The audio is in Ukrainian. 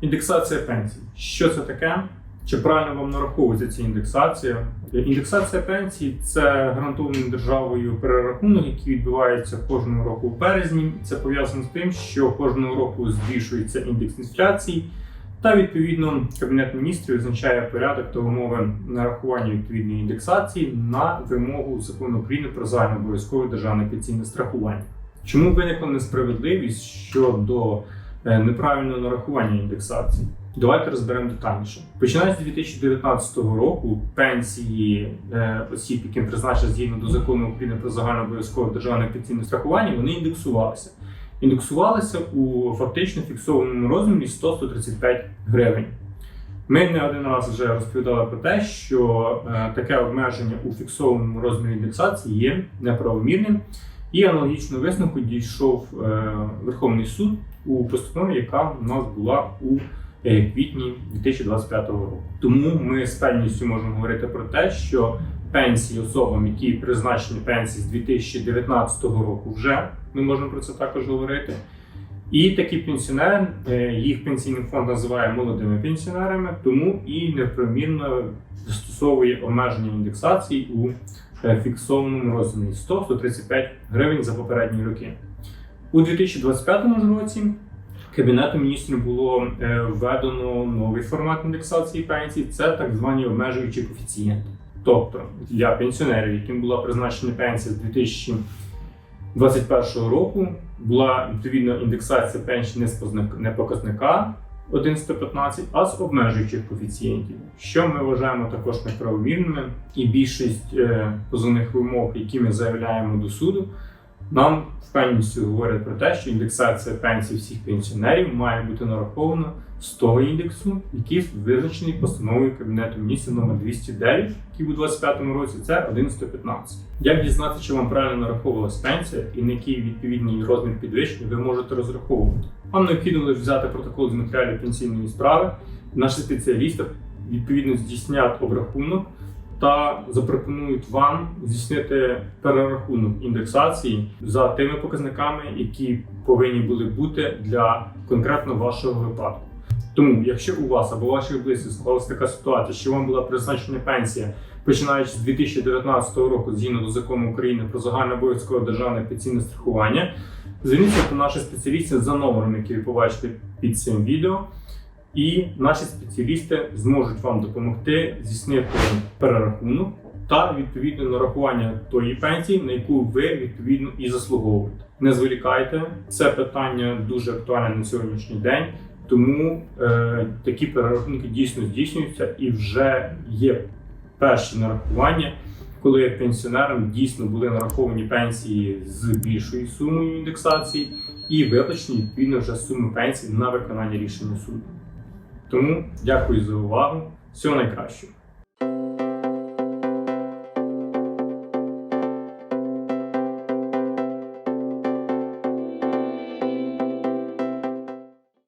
Індексація пенсій. Що це таке? Чи правильно вам нараховується ця індексація? Індексація пенсій це гарантований державою перерахунок, який відбувається кожного року в березні. Це пов'язано з тим, що кожного року збільшується індекс інфляції, та відповідно Кабінет міністрів визначає порядок та умови нарахування відповідної індексації на вимогу закону України про загальнообов'язкове державне пенсійне страхування. Чому виникла несправедливість щодо е, неправильного нарахування індексації? Давайте розберемо детальніше. Починаючи з 2019 року, пенсії е, осіб, яким призначено згідно до закону України про загальнообов'язкове державне пенсійне страхування, вони індексувалися. Індексувалися у фактично фіксованому розмірі 100-135 гривень. Ми не один раз вже розповідали про те, що е, таке обмеження у фіксованому розмірі індексації є неправомірним, і аналогічно висновку дійшов е, Верховний суд у постанові, яка в нас була у е, квітні 2025 року. Тому ми з певністю можемо говорити про те, що пенсії особам, які призначені пенсії з 2019 року, вже ми можемо про це також говорити. І такі пенсіонери, е, їх пенсійний фонд називає молодими пенсіонерами, тому і неправомірно застосовує обмеження індексації у фіксованому розмірі 100-135 гривень за попередні роки. У 2025 ж році Кабінетом міністрів було е, введено новий формат індексації пенсій це так звані обмежуючі коефіцієнти. Тобто для пенсіонерів, яким була призначена пенсія з 2021 року, була відповідно індексація пенсій не з показника 1,115, а з обмежуючих коефіцієнтів, що ми вважаємо також неправомірними, і більшість е, позовних вимог, які ми заявляємо до суду, нам впевненістю говорять про те, що індексація пенсій всіх пенсіонерів має бути нарахована з того індексу, який визначений постановою Кабінету міністрів номер 209, який у 2025 році це 1115. Як дізнатися, чи вам правильно нараховувалась пенсія і на який відповідний розмір підвищення ви можете розраховувати? Вам необхідно лише взяти протокол з матеріалів пенсійної справи. Наші спеціалісти відповідно здійснять обрахунок та запропонують вам здійснити перерахунок індексації за тими показниками, які повинні були бути для конкретно вашого випадку. Тому, якщо у вас або ваших близьких склалася така ситуація, що вам була призначена пенсія, починаючи з 2019 року, згідно до закону України про загальнообов'язкове державне пенсійне страхування, зверніться до наших спеціалістів за номером, який ви побачите під цим відео. І наші спеціалісти зможуть вам допомогти здійснити перерахунок та відповідне нарахування тої пенсії, на яку ви відповідно і заслуговуєте. Не зволікайте, це питання дуже актуальне на сьогоднішній день, тому е, такі перерахунки дійсно здійснюються і вже є перші нарахування, коли пенсіонерам дійсно були нараховані пенсії з більшою сумою індексації і виплачені відповідно вже суми пенсій на виконання рішення суду. Тому дякую за увагу. Всього найкращого.